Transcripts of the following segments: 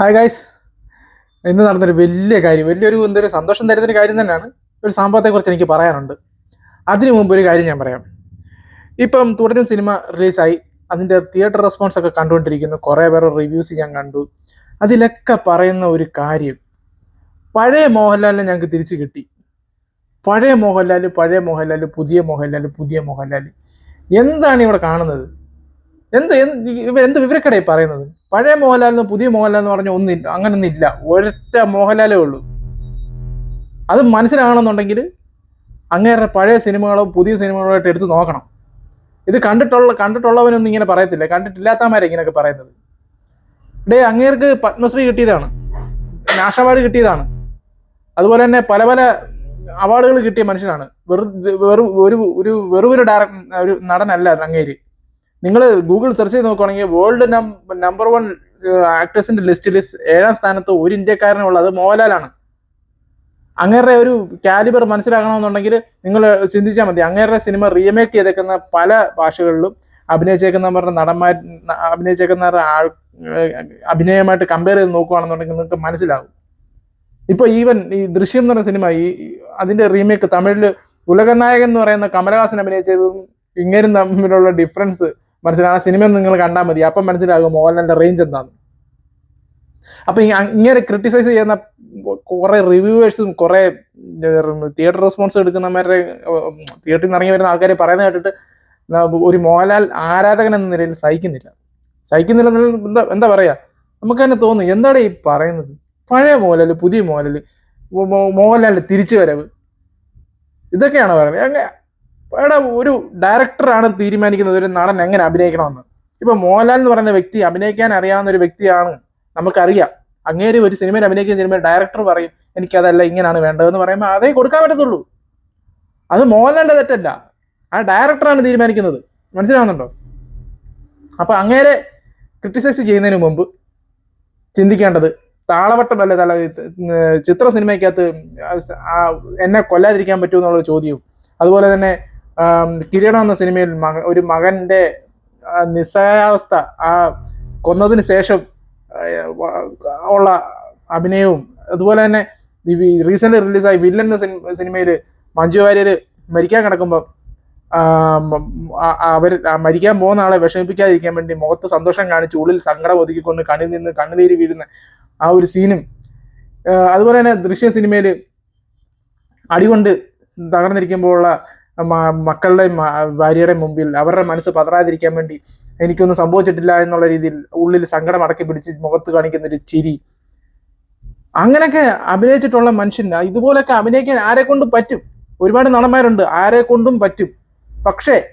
Hi guys ഇന്ന് നടന്നൊരു വലിയ കാര്യം വലിയൊരു എന്തൊരു സന്തോഷം തരുന്നൊരു കാര്യം തന്നെയാണ്. ഒരു സംഭവത്തെക്കുറിച്ച് എനിക്ക് പറയാനുണ്ട്. അതിനു മുമ്പ് ഒരു കാര്യം ഞാൻ പറയാം. ഇപ്പം തുടരും സിനിമ റിലീസായി. അതിന്റെ തിയേറ്റർ റെസ്പോൺസ് ഒക്കെ കണ്ടുകൊണ്ടിരിക്കുന്നു. കുറേ പേർ റിവ്യൂസ് ഞാൻ കണ്ടു. അതിലൊക്കെ പറയുന്ന ഒരു കാര്യം. പഴയ മോഹൻലാലിനെ ഞങ്ങൾക്ക് തിരിച്ചു കിട്ടി. പഴയ മോഹൻലാൽ പഴയ മോഹൻലാൽ പുതിയ മോഹൻലാൽ പുതിയ മോഹൻലാൽ എന്താണ് ഇവിടെ കാണുന്നത്? എന്ത് എന്ത് എന്ത് വിവരക്കടയിൽ പറയുന്നത്? പഴയ മോഹൻലാൽ എന്ന് പുതിയ മോഹൻലാൽ എന്ന് പറഞ്ഞ ഒന്നില്ല അങ്ങനൊന്നും ഇല്ല. ഒരൊറ്റ മോഹൻലാലേ ഉള്ളൂ. അത് മനസ്സിലാകണമെന്നുണ്ടെങ്കിൽ അങ്ങേരുടെ പഴയ സിനിമകളോ പുതിയ സിനിമകളോ ആയിട്ട് എടുത്ത് നോക്കണം. ഇത് കണ്ടിട്ടുള്ള കണ്ടിട്ടുള്ളവനൊന്നും ഇങ്ങനെ പറയത്തില്ല. കണ്ടിട്ടില്ലാത്തമാരെ ഇങ്ങനെയൊക്കെ പറയുന്നത്. ഡേ അങ്ങേർക്ക് പത്മശ്രീ കിട്ടിയതാണ്. നാഷണൽ അവാർഡ് കിട്ടിയതാണ്. അതുപോലെ തന്നെ പല പല അവാർഡുകൾ കിട്ടിയ മനുഷ്യനാണ്. വെറു വെറു ഒരു ഒരു വെറും ഒരു ഡയറക്ടർ ഒരു നടനല്ല അങ്ങേര്. നിങ്ങൾ ഗൂഗിൾ സെർച്ച് ചെയ്ത് നോക്കുകയാണെങ്കിൽ വേൾഡ് നമ്പർ വൺ ആക്ട്രസിന്റെ ലിസ്റ്റിൽ ഏഴാം സ്ഥാനത്ത് ഒരു ഇന്ത്യക്കാരനുള്ളത് മോഹൻലാലാണ്. അങ്ങേരുടെ ഒരു കാലിബർ മനസ്സിലാക്കണമെന്നുണ്ടെങ്കിൽ നിങ്ങൾ ചിന്തിച്ചാൽ മതി. അങ്ങേരുടെ സിനിമ റീമേക്ക് ചെയ്തേക്കുന്ന പല ഭാഷകളിലും അഭിനയിച്ചേക്കുന്നവരുടെ നടന്മാർ അഭിനയിച്ചേക്കുന്നവരുടെ ആൾ അഭിനയമായിട്ട് കമ്പയർ ചെയ്ത് നോക്കുകയാണെന്നുണ്ടെങ്കിൽ നിങ്ങൾക്ക് മനസ്സിലാകും ഇപ്പൊ ഈവൻ ഈ ദൃശ്യം എന്ന് പറയുന്ന സിനിമ ഈ അതിന്റെ റീമേക്ക് തമിഴിൽ ഉലകനായകൻ എന്ന് പറയുന്ന കമലഹാസൻ അഭിനയിച്ചതും ഇങ്ങനും തമ്മിലുള്ള ഡിഫറൻസ് മനസ്സിലാവും ആ സിനിമ നിങ്ങൾ കണ്ടാൽ മതി. അപ്പം മനസ്സിലാകും മോഹൻലാലിന്റെ റേഞ്ച് എന്താണ് അപ്പം ഇങ്ങനെ ക്രിട്ടിസൈസ് ചെയ്യുന്ന കുറേ റിവ്യൂവേഴ്സും കുറേ തിയേറ്റർ റെസ്പോൺസ് എടുക്കുന്നവരെ തിയേറ്ററിൽ നിന്ന് ഇറങ്ങി വരുന്ന ആൾക്കാരെ പറയുന്നത് കേട്ടിട്ട് ഒരു മോഹൻലാൽ ആരാധകൻ എന്ന നിലയിൽ സഹിക്കുന്നില്ല. സഹിക്കുന്നില്ല എന്താ എന്താ പറയാ? നമുക്ക് തന്നെ തോന്നും എന്താണ് ഈ പറയുന്നത്? പഴയ മോഹൻലാൽ പുതിയ മോഹൻലാൽ മോഹൻലാലിന്റെ തിരിച്ചു വരവ് ഇതൊക്കെയാണ് പറയുന്നത്? എടാ ഒരു ഡയറക്ടറാണ് തീരുമാനിക്കുന്നത് ഒരു നടൻ എങ്ങനെ അഭിനയിക്കണമെന്ന്. ഇപ്പൊ മോഹൻലാൽ എന്ന് പറയുന്ന വ്യക്തി അഭിനയിക്കാൻ അറിയാവുന്ന ഒരു വ്യക്തിയാണ് നമുക്കറിയാം. അങ്ങേര് ഒരു സിനിമയിൽ അഭിനയിക്കുന്ന സിനിമയിൽ ഡയറക്ടർ പറയും എനിക്കതല്ല ഇങ്ങനെയാണ് വേണ്ടതെന്ന് പറയുമ്പോൾ അതേ കൊടുക്കാൻ പറ്റത്തുള്ളൂ. അത് മോഹൻലാലിന്റെ തെറ്റല്ല. ആ ഡയറക്ടറാണ് തീരുമാനിക്കുന്നത്. മനസ്സിലാവുന്നുണ്ടോ? അപ്പൊ അങ്ങേരെ ക്രിട്ടിസൈസ് ചെയ്യുന്നതിന് മുമ്പ് ചിന്തിക്കേണ്ടത് താളവട്ടം അല്ലേ തല ചിത്ര സിനിമയ്ക്കകത്ത് എന്നെ കൊല്ലാതിരിക്കാൻ പറ്റുമെന്നുള്ള ചോദ്യവും അതുപോലെ തന്നെ കിരീടം എന്ന സിനിമയിൽ മക ഒരു മകന്റെ നിസ്സഹായാവസ്ഥ ആ കൊന്നതിന് ശേഷം ഉള്ള അഭിനയവും അതുപോലെ തന്നെ റീസെന്റ് റിലീസായി വില്ലൻ എന്ന സിനിമയിൽ മഞ്ജു വാര്യർ മരിക്കാൻ കിടക്കുമ്പോൾ അവർ മരിക്കാൻ പോകുന്ന ആളെ വിഷമിപ്പിക്കാതിരിക്കാൻ വേണ്ടി മുഖത്ത് സന്തോഷം കാണിച്ച് ഉള്ളിൽ സങ്കടം ഒതുക്കിക്കൊണ്ട് കണ്ണിൽ നിന്ന് കണ്ണുനീര് വീഴുന്ന ആ ഒരു സീനും അതുപോലെ തന്നെ ദൃശ്യ സിനിമയിൽ അടികൊണ്ട് തകർന്നിരിക്കുമ്പോഴുള്ള മക്കളുടെയും ഭാര്യയുടെ മുമ്പിൽ അവരുടെ മനസ്സ് പതറാതിരിക്കാൻ വേണ്ടി എനിക്കൊന്നും സംഭവിച്ചിട്ടില്ല എന്നുള്ള രീതിയിൽ ഉള്ളിൽ സങ്കടം അടക്കി പിടിച്ച് മുഖത്ത് കാണിക്കുന്ന ഒരു ചിരി. അങ്ങനെയൊക്കെ അഭിനയിച്ചിട്ടുള്ള മനുഷ്യൻ ഇതുപോലൊക്കെ അഭിനയിക്കാൻ ആരെ കൊണ്ടും പറ്റും? ഒരുപാട് നടന്മാരുണ്ട് ആരെ കൊണ്ടും പറ്റും? പക്ഷേ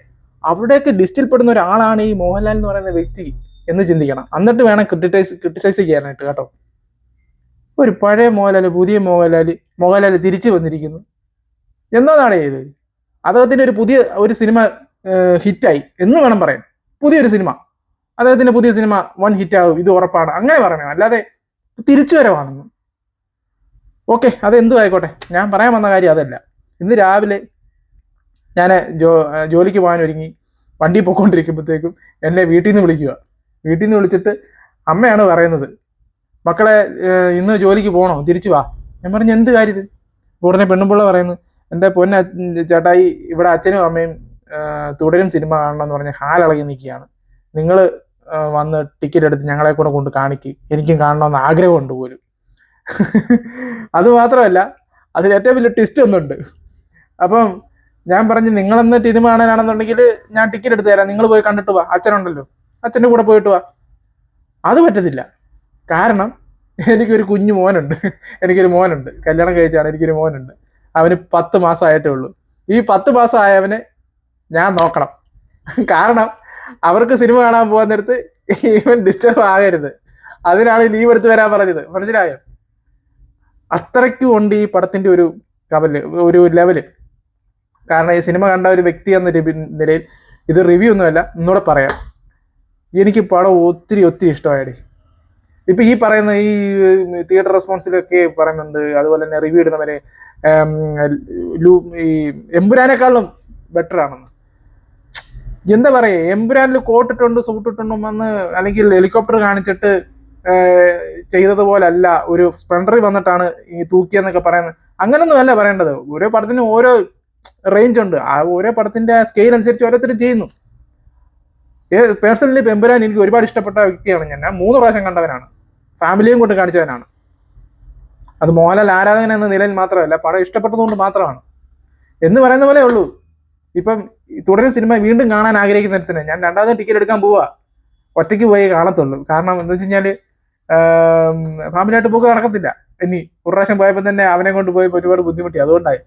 അവിടെയൊക്കെ ലിസ്റ്റിൽ പെടുന്ന ഒരാളാണ് ഈ മോഹൻലാൽ എന്ന് പറയുന്ന വ്യക്തി എന്ന് ചിന്തിക്കണം. എന്നിട്ട് വേണം ക്രിട്ടിസൈസ് ക്രിട്ടിസൈസ് ചെയ്യാനായിട്ട് കേട്ടോ. ഒരു പഴയ മോഹൻലാൽ പുതിയ മോഹൻലാൽ മോഹൻലാൽ തിരിച്ചു വന്നിരിക്കുന്നു. എന്നതാണ് ഇത്? അദ്ദേഹത്തിന്റെ ഒരു പുതിയ ഒരു സിനിമ ഹിറ്റായി എന്ന് വേണം പറയാൻ. പുതിയൊരു സിനിമ. അദ്ദേഹത്തിന്റെ പുതിയ സിനിമ വൺ ഹിറ്റ് ആകും ഇത് ഉറപ്പാണ് അങ്ങനെ പറയണം. അല്ലാതെ തിരിച്ചു വരവാണെന്ന്. ഓക്കെ അത് എന്തും ആയിക്കോട്ടെ ഞാൻ പറയാൻ വന്ന കാര്യം അതല്ല. ഇന്ന് രാവിലെ ഞാൻ ജോ ജോലിക്ക് പോകാൻ ഒരുങ്ങി വണ്ടി പോയിക്കൊണ്ടിരിക്കുമ്പോഴത്തേക്കും എന്നെ വീട്ടിൽ നിന്ന് വിളിക്കുക. വീട്ടിൽ നിന്ന് വിളിച്ചിട്ട് അമ്മയാണ് പറയുന്നത് മക്കളെ ഇന്ന് ജോലിക്ക് പോകണോ തിരിച്ചു വാ. ഞാൻ പറഞ്ഞു എന്ത് കാര്യത്തിൽ ഉടനെ പെണ്ണുമ്പിള്ള പറയുന്നു എന്റെ പൊന്ന ചേട്ടായി ഇവിടെ അച്ഛനും അമ്മയും തുടരും സിനിമ കാണണം എന്ന് പറഞ്ഞ് ഹാലിളകി നിൽക്കുകയാണ്. നിങ്ങൾ വന്ന് ടിക്കറ്റ് എടുത്ത് ഞങ്ങളെ കൂടെ കൊണ്ട് കാണിക്ക്. എനിക്കും കാണണമെന്ന് ആഗ്രഹമുണ്ട് പോലും. അത് മാത്രമല്ല അതിൽ ഏറ്റവും വലിയ ട്വിസ്റ്റ് ഒന്നുണ്ട്. അപ്പം ഞാൻ പറഞ്ഞു നിങ്ങളെന്ന് സിനിമ കാണാനാണെന്നുണ്ടെങ്കിൽ ഞാൻ ടിക്കറ്റ് എടുത്ത് തരാം. നിങ്ങൾ പോയി കണ്ടിട്ട് വാ. അച്ഛനുണ്ടല്ലോ. അച്ഛന്റെ കൂടെ പോയിട്ട് വാ. അത് പറ്റത്തില്ല. കാരണം എനിക്കൊരു കുഞ്ഞു മോനുണ്ട്. എനിക്കൊരു മോനുണ്ട്. കല്യാണം കഴിച്ചാണ് എനിക്കൊരു മോനുണ്ട്. അവന് പത്ത് മാസമായിട്ടേ ഉള്ളൂ. ഈ പത്ത് മാസമായവനെ ഞാൻ നോക്കണം. കാരണം അവർക്ക് സിനിമ കാണാൻ പോകാൻ നേരത്ത് ഇവൻ ഡിസ്റ്റർബ് ആകരുത്. അതിനാണ് ലീവ് എടുത്ത് വരാൻ പറഞ്ഞത്. മനസ്സിലായോ? അത്രയ്ക്കും ഉണ്ട് ഈ പടത്തിന്റെ ഒരു കവൽ ഒരു ലെവൽ. കാരണം ഈ സിനിമ കണ്ട ഒരു വ്യക്തി എന്ന നിലയിൽ ഇത് റിവ്യൂ ഒന്നുമല്ല ഒന്നുകൂടെ പറയാം. എനിക്ക് പടം ഒത്തിരി ഒത്തിരി ഇഷ്ടമായടി. ഇപ്പൊ ഈ പറയുന്ന ഈ തിയേറ്റർ റെസ്പോൺസിലൊക്കെ പറയുന്നുണ്ട്. അതുപോലെ തന്നെ റിവ്യൂ ഇടുന്നവരെ ഈ എമ്പുരാനേക്കാളും ബെറ്റർ ആണെന്ന്. എന്താ പറയാ എമ്പുരാനിൽ കോട്ടിട്ടുണ്ട് സൂട്ടിട്ടുണ്ടും വന്ന് അല്ലെങ്കിൽ ഹെലികോപ്റ്റർ കാണിച്ചിട്ട് ചെയ്തതുപോലല്ല ഒരു സ്പ്ലെൻഡറിൽ വന്നിട്ടാണ് ഈ തൂക്കിയെന്നൊക്കെ പറയുന്നത്. അങ്ങനൊന്നും അല്ല പറയേണ്ടത്. ഓരോ പടത്തിനും ഓരോ റേഞ്ച് ഉണ്ട്. ആ ഓരോ പടത്തിന്റെ സ്കെയിൽ അനുസരിച്ച് ഓരോരുത്തരും ചെയ്യുന്നു. പേഴ്സണലി പെമ്പുരാൻ എനിക്ക് ഒരുപാട് ഇഷ്ടപ്പെട്ട വ്യക്തിയാണ് ഞാൻ മൂന്ന് പ്രാവശ്യം കണ്ടവനാണ്. ഫാമിലിയും കൊണ്ട് കാണിച്ചവനാണ്. അത് മോഹൻലാൽ ആരാധകൻ എന്ന നിലയിൽ മാത്രമല്ല പടം ഇഷ്ടപ്പെട്ടതുകൊണ്ട് മാത്രമാണ്. എന്ന് പറയുന്ന പോലെ ഉള്ളൂ. ഇപ്പം തുടരും സിനിമ വീണ്ടും കാണാൻ ആഗ്രഹിക്കുന്നിടത്തിന് ഞാൻ രണ്ടാമത് ടിക്കറ്റ് എടുക്കാൻ പോവാ. ഒറ്റയ്ക്ക് പോയി കാണത്തുള്ളൂ. കാരണം എന്താ വെച്ച് കഴിഞ്ഞാൽ ഫാമിലിയായിട്ട് പോക്ക് നടക്കത്തില്ല. ഇനി ഒരു പ്രാവശ്യം പോയപ്പോൾ തന്നെ അവനെ കൊണ്ട് പോയി ഒരുപാട് ബുദ്ധിമുട്ടി. അതുകൊണ്ടായി.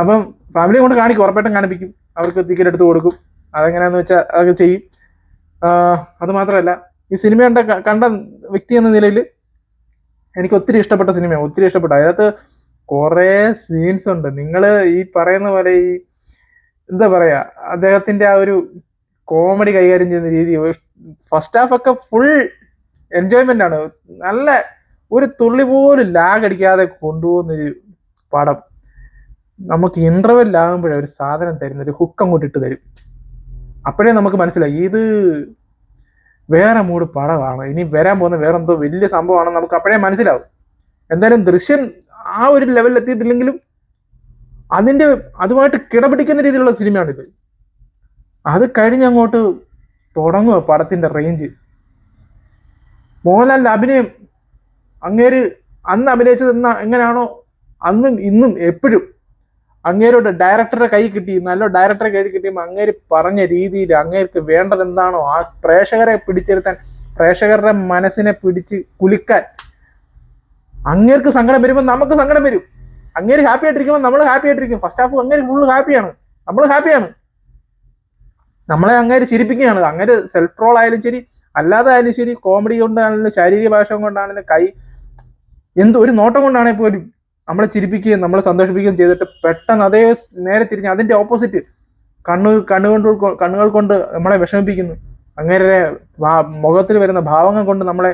അപ്പം ഫാമിലി കൊണ്ട് കാണിക്കും ഉറപ്പായിട്ടും കാണിപ്പിക്കും. അവർക്ക് ടിക്കറ്റ് എടുത്ത് കൊടുക്കും. അതെങ്ങനെയാന്ന് വെച്ചാൽ അതൊക്കെ ചെയ്യും. അത് മാത്രമല്ല ഈ സിനിമ കണ്ട കണ്ട വ്യക്തി എന്ന നിലയിൽ എനിക്ക് ഒത്തിരി ഇഷ്ടപ്പെട്ട സിനിമയാണ്. ഒത്തിരി ഇഷ്ടപ്പെട്ടു. അതിനകത്ത് കുറേ സീൻസ് ഉണ്ട്. നിങ്ങൾ ഈ പറയുന്ന പോലെ ഈ എന്താ പറയാ അദ്ദേഹത്തിന്റെ ആ ഒരു കോമഡി കൈകാര്യം ചെയ്യുന്ന രീതി ഫസ്റ്റ് ഹാഫ് ഒക്കെ ഫുൾ എൻജോയ്മെന്റ് ആണ്. നല്ല ഒരു തുള്ളി പോലും ലാഗ് അടിക്കാതെ കൊണ്ടുപോകുന്നൊരു പടം. നമുക്ക് ആകുമ്പോഴേ ഒരു സാധനം തരുന്ന ഒരു ഹുക്ക് അങ്ങോട്ട് ഇട്ട് തരും. അപ്പോഴേ നമുക്ക് മനസ്സിലായി. ഇത് വേറെ മൂഡ് പടമാണ് ഇനി വരാൻ പോകുന്ന വേറെ എന്തോ വലിയ സംഭവമാണെന്ന് നമുക്ക് അപ്പോഴേ മനസ്സിലാവും. എന്തായാലും ദൃശ്യം ആ ഒരു ലെവലിൽ എത്തിയിട്ടില്ലെങ്കിലും അതിന്റെ അതുമായിട്ട് കിടപിടിക്കുന്ന രീതിയിലുള്ള സിനിമയാണിത് അത് കഴിഞ്ഞ് അങ്ങോട്ട് തുടങ്ങുക പടത്തിന്റെ റേഞ്ച് മോഹൻലാലിന്റെ അഭിനയം അങ്ങേര് അന്ന് അഭിനയിച്ചത് എന്നാ എങ്ങനെയാണോ അന്നും ഇന്നും എപ്പോഴും അങ്ങേരോട് ഡയറക്ടറെ കൈ കിട്ടി നല്ല ഡയറക്ടറെ കൈ കിട്ടിയുമ്പോൾ അങ്ങേര് പറഞ്ഞ രീതിയിൽ അങ്ങേർക്ക് വേണ്ടത് എന്താണോ ആ പ്രേക്ഷകരെ പിടിച്ചെടുത്താൻ പ്രേക്ഷകരുടെ മനസ്സിനെ പിടിച്ച് കുലുക്കാൻ അങ്ങേർക്ക് സങ്കടം വരുമ്പോൾ നമുക്ക് സങ്കടം വരും. അങ്ങേര് ഹാപ്പി ആയിട്ടിരിക്കുമ്പോൾ നമ്മൾ ഹാപ്പി ആയിട്ടിരിക്കും. ഫസ്റ്റ് ഹാഫ് അങ്ങേര് ഫുള്ള് ഹാപ്പിയാണ് നമ്മൾ ഹാപ്പിയാണ് നമ്മളെ അങ്ങേര് ചിരിപ്പിക്കുകയാണ്. അങ്ങേര് സെൽഫ് ട്രോൾ ആയാലും ശരി അല്ലാതെ ആയാലും ശരി കോമഡി കൊണ്ടാണെങ്കിലും ശാരീരിക ഭാഷ കൊണ്ടാണെങ്കിലും കൈ എന്തോ ഒരു നോട്ടം കൊണ്ടാണെങ്കിൽ പോലും നമ്മളെ ചിരിപ്പിക്കുകയും നമ്മളെ സന്തോഷിപ്പിക്കുകയും ചെയ്തിട്ട് പെട്ടെന്ന് അതേ നേരെ തിരിഞ്ഞ് അതിന്റെ ഓപ്പോസിറ്റ് കണ്ണു കണ്ണുകൊണ്ട് കണ്ണുകൾ കൊണ്ട് നമ്മളെ വിഷമിപ്പിക്കുന്നു. അങ്ങനെ മുഖത്തിൽ വരുന്ന ഭാവങ്ങൾ കൊണ്ട് നമ്മളെ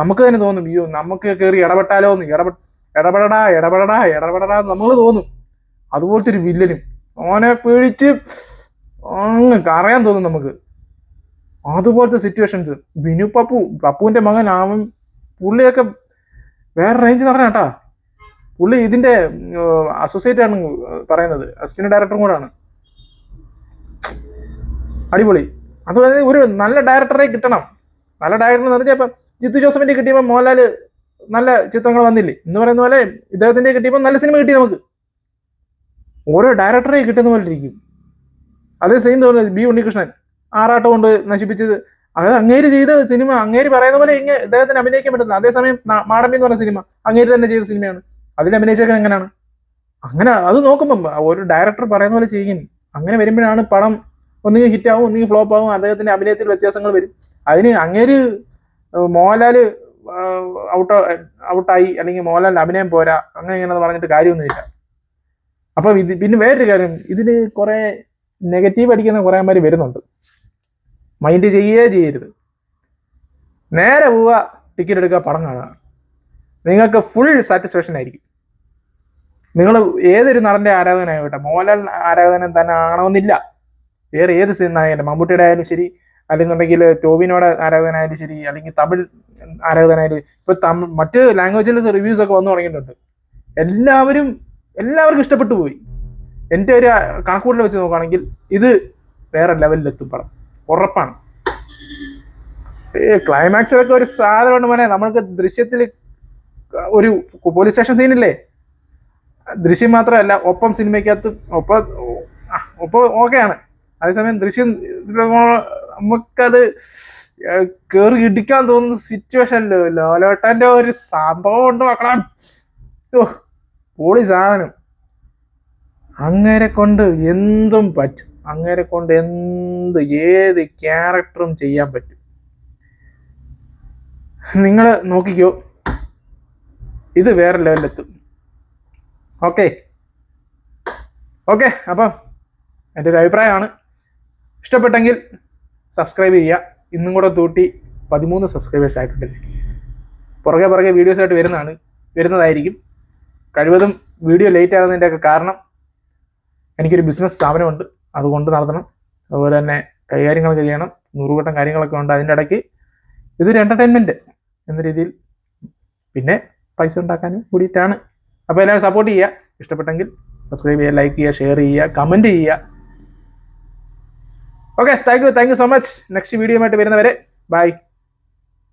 നമുക്ക് തന്നെ തോന്നും അയ്യോ നമുക്ക് കയറി ഇടപെട്ടാലോ എന്ന്. ഇടപെ ഇടപെടടാ ഇടപെടടാ ഇടപെടടാ നമ്മൾ തോന്നും. അതുപോലത്തെ ഒരു വില്ലനും ഓനെ പേടിച്ച് അങ്ങ് കറയാൻ തോന്നും നമുക്ക്. അതുപോലത്തെ സിറ്റുവേഷൻസ് ബിനു പപ്പു പപ്പുവിന്റെ മകൻ അവൻ പുള്ളിയൊക്കെ വേറെ റേഞ്ച് കേട്ടാ പുള്ളി ഇതിന്റെ അസോസിയേറ്റ് ആണ് പറയുന്നത്. അസിസ്റ്റന്റ് ഡയറക്ടറും കൂടാണ്. അടിപൊളി. അത് ഒരു നല്ല ഡയറക്ടറെ കിട്ടണം. നല്ല ഡയറക്ടർ എന്ന് പറഞ്ഞാൽ ഇപ്പം ജിത്തു ജോസഫിന്റെ കിട്ടിയപ്പോൾ മോഹൻലാൽ നല്ല ചിത്രങ്ങൾ വന്നില്ലേ? എന്ന് പറയുന്ന പോലെ ഇദ്ദേഹത്തിന്റെ കിട്ടിയപ്പോൾ നല്ല സിനിമ കിട്ടി നമുക്ക്. ഓരോ ഡയറക്ടറെ കിട്ടുന്ന പോലെ ഇരിക്കും. അതേ സെയിം തോന്നുന്നത് ബി ഉണ്ണികൃഷ്ണൻ ആറാട്ടം കൊണ്ട് നശിപ്പിച്ചത്. അത് അങ്ങേര് ചെയ്ത സിനിമ അങ്ങേര് പറയുന്ന പോലെ ഇങ്ങനെ ഇദ്ദേഹത്തിന് അഭിനയിക്കാൻ പറ്റുന്നത് അതേസമയം മാടമ്പി എന്ന് പറഞ്ഞ സിനിമ അങ്ങേര് തന്നെ ചെയ്ത സിനിമയാണ് അതിൽ അഭിനയിച്ചൊക്കെ എങ്ങനെയാണ്? അങ്ങനെ അത് നോക്കുമ്പം ഒരു ഡയറക്ടർ പറയുന്ന പോലെ ചെയ്യും. അങ്ങനെ വരുമ്പോഴാണ് പടം ഒന്നുകിൽ ഹിറ്റ് ആവും ഒന്നുകിൽ ഫ്ലോപ്പ് ആവും അദ്ദേഹത്തിന്റെ അഭിനയത്തിൽ വ്യത്യാസങ്ങൾ വരും. അതിന് അങ്ങേര് മോഹൻലാൽ ഔട്ട് ഔട്ടായി അല്ലെങ്കിൽ മോഹൻലാലിന്റെ അഭിനയം പോരാ അങ്ങനെ ഇങ്ങനെ പറഞ്ഞിട്ട് കാര്യമൊന്നുമില്ല. അപ്പൊ ഇത് പിന്നെ വേറൊരു കാര്യം ഇതിന് കുറെ നെഗറ്റീവ് അടിക്കുന്ന കുറെ പേര് വരുന്നുണ്ട്. മൈൻഡ് ചെയ്യേ ചെയ്യരുത്. നേരെ പോവുക ടിക്കറ്റ് എടുക്കുക പടം കാണുക. നിങ്ങൾക്ക് ഫുൾ സാറ്റിസ്ഫാക്ഷൻ ആയിരിക്കും. നിങ്ങൾ ഏതൊരു നടന്റെ ആരാധകനായിട്ടെ മോഹൻലാൽ ആരാധകൻ തന്നെ ആണമെന്നില്ല വേറെ ഏത് സിനിമയായാലും മമ്മൂട്ടിയുടെ ആയാലും ശരി അല്ലെന്നുണ്ടെങ്കിൽ ടോവിനോടെ ആരാധകനായാലും ശരി അല്ലെങ്കിൽ തമിഴ് ആരാധകനായാലും ഇപ്പൊ തമിഴ് മറ്റ് ലാംഗ്വേജിലെ റിവ്യൂസ് ഒക്കെ വന്നു തുടങ്ങിയിട്ടുണ്ട്. എല്ലാവരും എല്ലാവർക്കും ഇഷ്ടപ്പെട്ടു പോയി. എന്റെ ഒരു കണക്കൂട്ടിൽ വെച്ച് നോക്കുകയാണെങ്കിൽ ഇത് വേറെ ലെവലിലെത്തും പടം. ഉറപ്പാണ്. ക്ലൈമാക്സിലൊക്കെ ഒരു സാധനമുണ്ട് മോനെ. നമ്മൾക്ക് ദൃശ്യത്തിൽ ഒരു പോലീസ് സ്റ്റേഷൻ സീനില്ലേ ദൃശ്യം മാത്രമല്ല ഒപ്പം സിനിമയ്ക്കകത്ത് ഒപ്പം ഒപ്പം ഓക്കെയാണ് അതേസമയം ദൃശ്യം നമുക്കത് കേറി ഇടിക്കാൻ തോന്നുന്ന സിറ്റുവേഷനിലോ ലോലോട്ടന്റെ ഒരു സംഭവം ഉണ്ട് മക്കളെ. ഓ, സാധനം. അങ്ങനെ കൊണ്ട് എന്തും പറ്റും. അങ്ങനെ കൊണ്ട് എന്ത് ഏത് ക്യാരക്ടറും ചെയ്യാൻ പറ്റും. നിങ്ങൾ നോക്കിക്കോ. ഇത് വേറെ ലെവലിലെത്തും ഓക്കെ. ഓക്കെ അപ്പം എന്റെ ഒരു അഭിപ്രായമാണ്. ഇഷ്ടപ്പെട്ടെങ്കിൽ സബ്സ്ക്രൈബ് ചെയ്യുക. ഇന്നും കൂടെ തൂട്ടി പതിമൂന്ന് സബ്സ്ക്രൈബേഴ്സ് ആയിട്ടുണ്ട്. പുറകെ പുറകെ വീഡിയോസ് ആയിട്ട് വരുന്നതാണ്. വരുന്നതായിരിക്കും. കഴിവതും വീഡിയോ ലേറ്റ് ആകുന്നതിന്റെയൊക്കെ കാരണം എനിക്കൊരു ബിസിനസ് സ്ഥാപനമുണ്ട്. അതുകൊണ്ട് നടത്തണം. അതുപോലെ തന്നെ കൈകാര്യങ്ങൾ ചെയ്യണം. നൂറുകൂട്ടം കാര്യങ്ങളൊക്കെ ഉണ്ട് അതിന്റെ ഇടയ്ക്ക്. ഇതൊരു എന്റർടൈൻമെന്റ് എന്ന രീതിയിൽ പിന്നെ പൈസ ഉണ്ടാക്കാനും കൂടിയിട്ടാണ്. അപ്പോൾ എല്ലാവരും സപ്പോർട്ട് ചെയ്യുക. ഇഷ്ടപ്പെട്ടെങ്കിൽ സബ്സ്ക്രൈബ് ചെയ്യുക ലൈക്ക് ചെയ്യുക ഷെയർ ചെയ്യുക കമന്റ് ചെയ്യുക. Okay thank you thank you so much next video ആയിട്ട് വരുന്നവരെ ബൈ